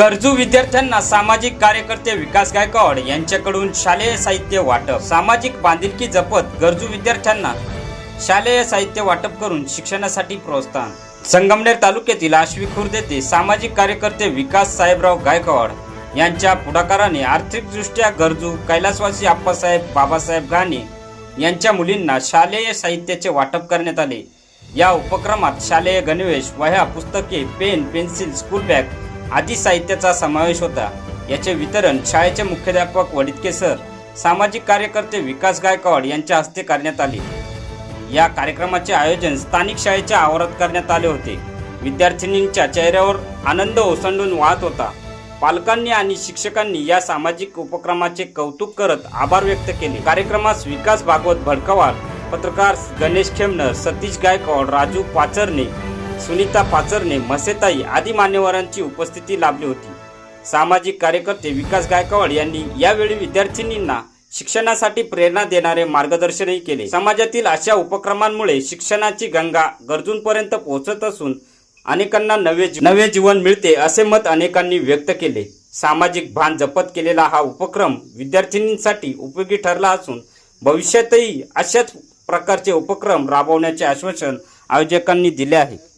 गरजू विद्यार्थ्यांना सामाजिक कार्यकर्ते विकास गायकवाड यांच्याकडून शालेय साहित्य वाटप. सामाजिक बांधिलकी जपत गरजू विद्यार्थ्यांना शालेय साहित्य वाटप करून शिक्षणासाठी प्रोत्साहन. संगमनेर तालुक्यातील आश्वी खुर्द येथे सामाजिक कार्यकर्ते विकास साहेबराव गायकवाड यांच्या पुढाकाराने आर्थिकदृष्ट्या गरजू कैलासवासी आप्पासाहेब बाबासाहेब घाणे यांच्या मुलींना शालेय साहित्याचे वाटप करण्यात आले. या उपक्रमात शालेय गणवेश वह्या पुस्तके पेन पेन्सिल स्कूल बॅग आदी साहित्याचा समावेश होता. याचे वितरण शाळेचे मुख्याध्यापक वडितके सर सामाजिक कार्यकर्ते विकास गायकवाड यांच्या हस्ते करण्यात आले. या कार्यक्रमाचे आयोजन स्थानिक शाळेच्या आवारात करण्यात आले होते. विद्यार्थिनींच्या चेहऱ्यावर आनंद ओसंडून वाहत होता. पालकांनी आणि शिक्षकांनी या सामाजिक उपक्रमाचे कौतुक करत आभार व्यक्त केले. कार्यक्रमास विकास भागवत भडकवार पत्रकार गणेश खेमनर सतीश गायकवाड राजू पाचरणे सुनीता पाचरणे मसेताई आदी मान्यवरांची उपस्थिती लाभली होती. सामाजिक कार्यकर्ते विकास गायकवाड यांनी यावेळी विद्यार्थिनींना शिक्षणासाठी प्रेरणा देणारे मार्गदर्शनही केले. समाजातील अशा उपक्रमांमुळे शिक्षणाची गंगा गरजूंपर्यंत पोहोचत असून अनेकांना नवे जी- नवे जीवन मिळते असे मत अनेकांनी व्यक्त केले. सामाजिक भान जपत केलेला हा उपक्रम विद्यार्थिनींसाठी उपयोगी ठरला असून भविष्यातही अशाच प्रकारचे उपक्रम राबवण्याचे आश्वासन आयोजकांनी दिले आहे.